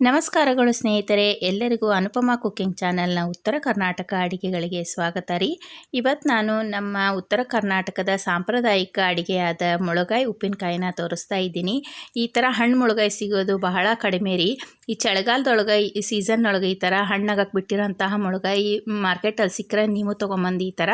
ನಮಸ್ಕಾರಗಳು ಸ್ನೇಹಿತರೆ, ಎಲ್ಲರಿಗೂ ಅನುಪಮ ಕುಕ್ಕಿಂಗ್ ಚಾನಲ್ನ ಉತ್ತರ ಕರ್ನಾಟಕ ಅಡಿಗೆಗಳಿಗೆ ಸ್ವಾಗತ ರೀ. ಇವತ್ತು ನಾನು ನಮ್ಮ ಉತ್ತರ ಕರ್ನಾಟಕದ ಸಾಂಪ್ರದಾಯಿಕ ಅಡಿಗೆಯಾದ ಮುಳಗಾಯಿ ಉಪ್ಪಿನಕಾಯಿನ ತೋರಿಸ್ತಾ ಇದ್ದೀನಿ. ಈ ಥರ ಹಣ್ಣು ಮುಳುಗಾಯಿ ಸಿಗೋದು ಬಹಳ ಕಡಿಮೆ ರೀ. ಈ ಚಳಿಗಾಲದೊಳಗೆ ಈ ಸೀಸನ್ನೊಳಗೆ ಈ ಥರ ಹಣ್ಣಾಗಕ್ಕೆ ಬಿಟ್ಟಿರೋಂತಹ ಮುಳುಗಾಯಿ ಮಾರ್ಕೆಟಲ್ಲಿ ಸಿಕ್ಕರೆ ನೀವು ತೊಗೊಂಬಂದು ಈ ಥರ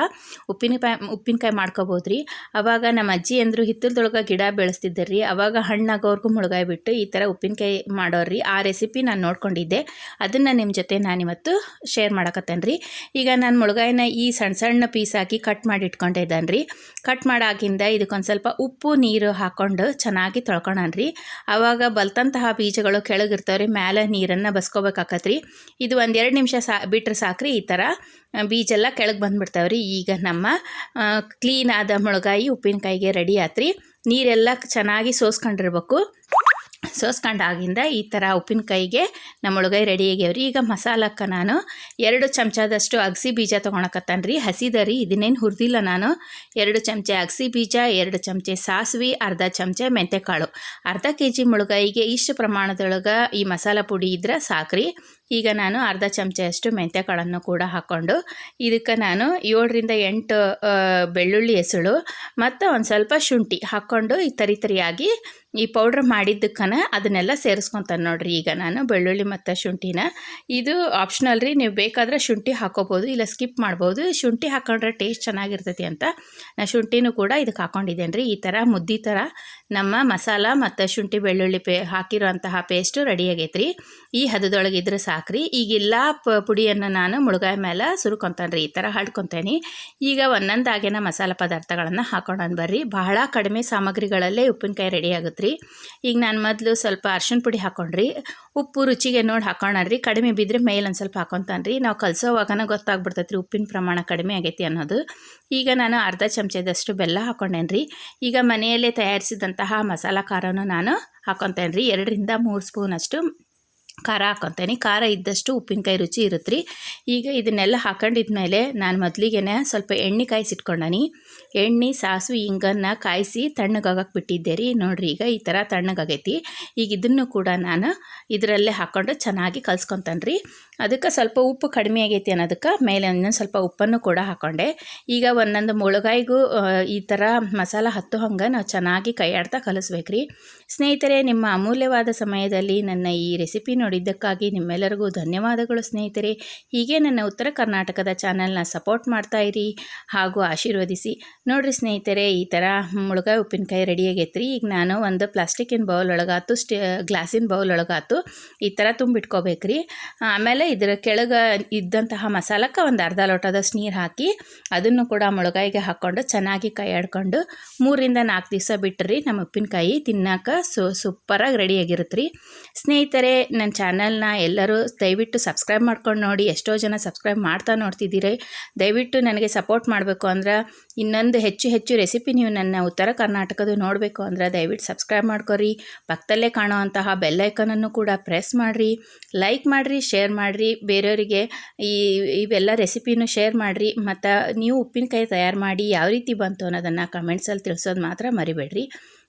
ಉಪ್ಪಿನಕಾಯಿ ಉಪ್ಪಿನಕಾಯಿ ಮಾಡ್ಕೋಬೋದು ರೀ. ಅವಾಗ ನಮ್ಮ ಅಜ್ಜಿ ಅಂದರು ಹಿತ್ತಲದೊಳಗೆ ಗಿಡ ಬೆಳೆಸ್ತಿದ್ದರು ರೀ. ಅವಾಗ ಹಣ್ಣಾಗೋರ್ಗು ಮುಳುಗಾಯಿ ಬಿಟ್ಟು ಈ ಥರ ಉಪ್ಪಿನಕಾಯಿ ಮಾಡೋರು ರೀ. ಆ ರೆಸಿಪಿ ನಾನು ನೋಡ್ಕೊಂಡಿದ್ದೆ. ಅದನ್ನು ನಿಮ್ಮ ಜೊತೆ ನಾನಿವತ್ತು ಶೇರ್ ಮಾಡಕತ್ತೇನೆ ರೀ ಈಗ ನಾನು ಮುಳುಗಾಯಿನ ಈ ಸಣ್ಣ ಸಣ್ಣ ಪೀಸ್ ಹಾಕಿ ಕಟ್ ಮಾಡಿ ಇಟ್ಕೊಂಡಿದ್ದಾನೆ ರೀ ಕಟ್ ಮಾಡಾಗಿಂದ ಇದಕ್ಕೊಂದು ಸ್ವಲ್ಪ ಉಪ್ಪು, ನೀರು ಹಾಕ್ಕೊಂಡು ಚೆನ್ನಾಗಿ ತೊಳ್ಕೊಳನ್ ರೀ ಆವಾಗ ಬಲ್ತಂತಹ ಬೀಜಗಳು ಕೆಳಗಿರ್ತಾವೆ ರೀ ಮೇಲೆ ನೀರನ್ನು ಬಸ್ಕೋಬೇಕಾಕತ್ರಿ. ಇದು ಒಂದು ಎರಡು ನಿಮಿಷ ಸಾ ಬಿಟ್ಟರೆ ಸಾಕ್ರಿ ಈ ಥರ ಬೀಜೆಲ್ಲ ಕೆಳಗೆ ಬಂದುಬಿಡ್ತಾವೆ ರೀ ಈಗ ನಮ್ಮ ಕ್ಲೀನ್ ಆದ ಮುಳುಗಾಯಿ ಉಪ್ಪಿನಕಾಯಿಗೆ ರೆಡಿ ಆತ್ರಿ. ನೀರೆಲ್ಲ ಚೆನ್ನಾಗಿ ಸೋಸ್ಕೊಂಡಿರ್ಬೇಕು. ಸೋಸ್ಕೊಂಡಾಗಿಂದ ಈ ಥರ ಉಪ್ಪಿನಕಾಯಿಗೆ ನಮ್ಮ ಒಳಗಾಯಿ ರೆಡಿ ಆಗ್ಯಾವ್ರಿ. ಈಗ ಮಸಾಲಕ್ಕೆ ನಾನು ಎರಡು ಚಮಚದಷ್ಟು ಅಗಸಿ ಬೀಜ ತೊಗೊಳಕತ್ತಾನೆ ರೀ ಹಸಿದರಿ, ಇದನ್ನೇನು ಹುರಿದಿಲ್ಲ ನಾನು. ಎರಡು ಚಮಚೆ ಅಗಸಿ ಬೀಜ, ಎರಡು ಚಮಚೆ ಸಾಸಿವೆ, ಅರ್ಧ ಚಮಚೆ ಮೆಂತೆಕಾಳು. ಅರ್ಧ ಕೆ ಜಿ ಮುಳುಗಾಯಿಗೆ ಇಷ್ಟು ಪ್ರಮಾಣದೊಳಗೆ ಈ ಮಸಾಲ ಪುಡಿ ಇದ್ರೆ ಸಾಕ್ರಿ. ಈಗ ನಾನು ಅರ್ಧ ಚಮಚೆಯಷ್ಟು ಮೆಂತ್ಯಕಾಳನ್ನು ಕೂಡ ಹಾಕ್ಕೊಂಡು ಇದಕ್ಕೆ ನಾನು ಏಳರಿಂದ ಎಂಟು ಬೆಳ್ಳುಳ್ಳಿ ಹೆಸಳು ಮತ್ತು ಒಂದು ಸ್ವಲ್ಪ ಶುಂಠಿ ಹಾಕ್ಕೊಂಡು ಈ ತರಿ ತರಿಯಾಗಿ ಈ ಪೌಡ್ರ್ ಮಾಡಿದ್ದಕ್ಕನ ಅದನ್ನೆಲ್ಲ ಸೇರಿಸ್ಕೊತಾನೆ ನೋಡಿರಿ. ಈಗ ನಾನು ಬೆಳ್ಳುಳ್ಳಿ ಮತ್ತು ಶುಂಠಿನ ಇದು ಆಪ್ಷನಲ್ ರೀ. ನೀವು ಬೇಕಾದರೆ ಶುಂಠಿ ಹಾಕೋಬೋದು, ಇಲ್ಲ ಸ್ಕಿಪ್ ಮಾಡ್ಬೋದು. ಶುಂಠಿ ಹಾಕೊಂಡ್ರೆ ಟೇಸ್ಟ್ ಚೆನ್ನಾಗಿರ್ತೈತಿ ಅಂತ ನಾನು ಶುಂಠಿನೂ ಕೂಡ ಇದಕ್ಕೆ ಹಾಕ್ಕೊಂಡಿದ್ದೇನೆ ರೀ. ಈ ಥರ ಮುದ್ದಿ ಥರ ನಮ್ಮ ಮಸಾಲ ಮತ್ತು ಶುಂಠಿ ಬೆಳ್ಳುಳ್ಳಿ ಪೇ ಹಾಕಿರೋಂತಹ ಪೇಸ್ಟು ರೆಡಿ ಆಗೈತೆ ಈ ಹದದೊಳಗಿದ್ರೆ ಸಾಕ್ರಿ ಈಗೆಲ್ಲ ಪುಡಿಯನ್ನು ನಾನು ಮುಳುಗಾಯ ಮೇಲೆ ಸುರ್ಕೊತಾನೆ ರೀ ಈ ಥರ ಹಡ್ಕೊತೇನೆ. ಈಗ ಒಂದೊಂದಾಗಿನ ಮಸಾಲೆ ಪದಾರ್ಥಗಳನ್ನು ಹಾಕೊಂಡು ಬರ್ರಿ. ಬಹಳ ಕಡಿಮೆ ಸಾಮಗ್ರಿಗಳಲ್ಲೇ ಉಪ್ಪಿನಕಾಯಿ ರೆಡಿ ಆಗುತ್ತೆ ರೀ ಈಗ ನಾನು ಮೊದಲು ಸ್ವಲ್ಪ ಅರ್ಶಿನ ಪುಡಿ ಹಾಕೊಂಡ್ರಿ. ಉಪ್ಪು ರುಚಿಗೆ ನೋಡಿ ಹಾಕೋಣರಿ ಕಡಿಮೆ ಬಿದ್ದರೆ ಮೇಲೆ ಒಂದು ಸ್ವಲ್ಪ ಹಾಕೊತಾನೆ ರೀ ನಾವು ಕಲಸೋವಾಗನ ಗೊತ್ತಾಗ್ಬಿಡ್ತೈತೆ ರೀ ಉಪ್ಪಿನ ಪ್ರಮಾಣ ಕಡಿಮೆ ಆಗೈತಿ ಅನ್ನೋದು. ಈಗ ನಾನು ಅರ್ಧ ಚಮಚದಷ್ಟು ಬೆಲ್ಲ ಹಾಕೊಂಡೇನೆ ರೀ ಈಗ ಮನೆಯಲ್ಲೇ ತಯಾರಿಸಿದಂತಹ ಮಸಾಲ ಖಾರನೂ ನಾನು ಹಾಕೊತೇನೆ ರೀ ಎರಡರಿಂದ ಮೂರು ಸ್ಪೂನಷ್ಟು ಖಾರ ಹಾಕೊತೇನೆ. ಖಾರ ಇದ್ದಷ್ಟು ಉಪ್ಪಿನಕಾಯಿ ರುಚಿ ಇರುತ್ತೆ ರೀ ಈಗ ಇದನ್ನೆಲ್ಲ ಹಾಕೊಂಡಿದ್ಮೇಲೆ ನಾನು ಮೊದಲಿಗೆ ಸ್ವಲ್ಪ ಎಣ್ಣೆ ಕಾಯಿಸಿಟ್ಕೊಂಡನಿ. ಎಣ್ಣೆ, ಸಾಸಿವೆ, ಹಿಂಗನ್ನು ಕಾಯಿಸಿ ತಣ್ಣಗಾಗಕ್ಕೆ ಬಿಟ್ಟಿದ್ದೆ ರೀ. ನೋಡಿರಿ ಈಗ ಈ ಥರ ತಣ್ಣಗಾಗೈತಿ. ಈಗ ಇದನ್ನು ಕೂಡ ನಾನು ಇದರಲ್ಲೇ ಹಾಕ್ಕೊಂಡು ಚೆನ್ನಾಗಿ ಕಲ್ಸ್ಕೊತಾನೆ ರೀ ಅದಕ್ಕೆ ಸ್ವಲ್ಪ ಉಪ್ಪು ಕಡಿಮೆ ಆಗೈತಿ ಅನ್ನೋದಕ್ಕೆ ಮೇಲೆ ಇನ್ನೊಂದು ಸ್ವಲ್ಪ ಉಪ್ಪನ್ನು ಕೂಡ ಹಾಕ್ಕೊಂಡೆ ಈಗ ಒಂದೊಂದು ಮುಳುಗಾಯಿಗೂ ಈ ಥರ ಮಸಾಲ ಹತ್ತು ಹಂಗೆ ನಾವು ಚೆನ್ನಾಗಿ ಕೈಯಾಡ್ತಾ ಕಲಿಸ್ಬೇಕು ರೀ ಸ್ನೇಹಿತರೆ, ನಿಮ್ಮ ಅಮೂಲ್ಯವಾದ ಸಮಯದಲ್ಲಿ ನನ್ನ ಈ ರೆಸಿಪಿ ನೋಡಿದ್ದಕ್ಕಾಗಿ ನಿಮ್ಮೆಲ್ಲರಿಗೂ ಧನ್ಯವಾದಗಳು ಸ್ನೇಹಿತರೆ. ಹೀಗೆ ನನ್ನ ಉತ್ತರ ಕರ್ನಾಟಕದ ಚಾನಲ್ನ ಸಪೋರ್ಟ್ ಮಾಡ್ತಾ ಇರಿ ಹಾಗೂ ಆಶೀರ್ವದಿಸಿ. ನೋಡಿರಿ ಸ್ನೇಹಿತರೆ, ಈ ಥರ ಮುಳುಗಾಯಿ ಉಪ್ಪಿನಕಾಯಿ ರೆಡಿ ರೀ ಈಗ ನಾನು ಒಂದು ಪ್ಲಾಸ್ಟಿಕ್ಕಿನ ಬೌಲ್ ಒಳಗಾತು, ಸ್ಟೇ, ಗ್ಲಾಸಿನ ಬೌಲ್ ಒಳಗಾತು ಈ ಥರ ತುಂಬಿಟ್ಕೋಬೇಕ್ರಿ. ಆಮೇಲೆ ಇದರ ಕೆಳಗೆ ಇದ್ದಂತಹ ಮಸಾಲಕ್ಕೆ ಒಂದು ಅರ್ಧ ಲೋಟದಷ್ಟು ನೀರು ಹಾಕಿ ಅದನ್ನು ಕೂಡ ಮುಳುಗಾಯಿಗೆ ಹಾಕ್ಕೊಂಡು ಚೆನ್ನಾಗಿ ಕೈ ಆಡ್ಕೊಂಡು ಮೂರಿಂದ ನಾಲ್ಕು ದಿವಸ ಬಿಟ್ಟರೆ ನಮ್ಮ ಉಪ್ಪಿನಕಾಯಿ ತಿನ್ನೋಕೆ ಸು ಸೂಪರಾಗಿ ರೆಡಿಯಾಗಿರುತ್ತೆ ರೀ ಸ್ನೇಹಿತರೆ, ನನ್ನ ಚಾನಲ್ನ ಎಲ್ಲರೂ ದಯವಿಟ್ಟು ಸಬ್ಸ್ಕ್ರೈಬ್ ಮಾಡ್ಕೊಂಡು ನೋಡಿ, ಎಷ್ಟೋ ಜನ ಸಬ್ಸ್ಕ್ರೈಬ್ ಮಾಡ್ತಾ ನೋಡ್ತಿದ್ದೀರಿ. ದಯವಿಟ್ಟು ನನಗೆ ಸಪೋರ್ಟ್ ಮಾಡಬೇಕು ಅಂದ್ರೆ, ಇನ್ನೊಂದು ಹೆಚ್ಚು ಹೆಚ್ಚು ರೆಸಿಪಿ ನೀವು ನನ್ನ ಉತ್ತರ ಕರ್ನಾಟಕದ ನೋಡಬೇಕು ಅಂದ್ರೆ, ದಯವಿಟ್ಟು ಸಬ್ಸ್ಕ್ರೈಬ್ ಮಾಡ್ಕೊರಿ. ಪಕ್ಕದಲ್ಲೇ ಕಾಣುವಂತಹ ಬೆಲ್ಲೈಕನನ್ನು ಕೂಡ ಪ್ರೆಸ್ ಮಾಡಿರಿ. ಲೈಕ್ ಮಾಡಿರಿ ಶೇರ್ ಮಾಡಿರಿ. ಬೇರೆಯವರಿಗೆ ಈ, ಇವೆಲ್ಲ ರೆಸಿಪಿನೂ ಶೇರ್ ಮಾಡಿರಿ. ಮತ್ತು ನೀವು ಉಪ್ಪಿನಕಾಯಿ ತಯಾರು ಮಾಡಿ, ಯಾವ ರೀತಿ ಬಂತು ಅನ್ನೋದನ್ನು ಕಮೆಂಟ್ಸಲ್ಲಿ ತಿಳಿಸೋದು ಮಾತ್ರ ಮರಿಬೇಡ್ರಿ.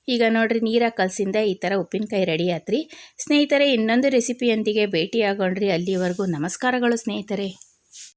ಈಗ ನೋಡ್ರಿ ನೀರಾಗಿ ಕಲಸಿಂದ ಈ ಥರ ಉಪ್ಪಿನಕಾಯಿ ರೆಡಿ ಆತ್ರಿ. ಸ್ನೇಹಿತರೆ, ಇನ್ನೊಂದು ರೆಸಿಪಿಯೊಂದಿಗೆ ಭೇಟಿ ಆಗೋಣ್ರಿ ಅಲ್ಲಿವರೆಗೂ ನಮಸ್ಕಾರಗಳು ಸ್ನೇಹಿತರೆ.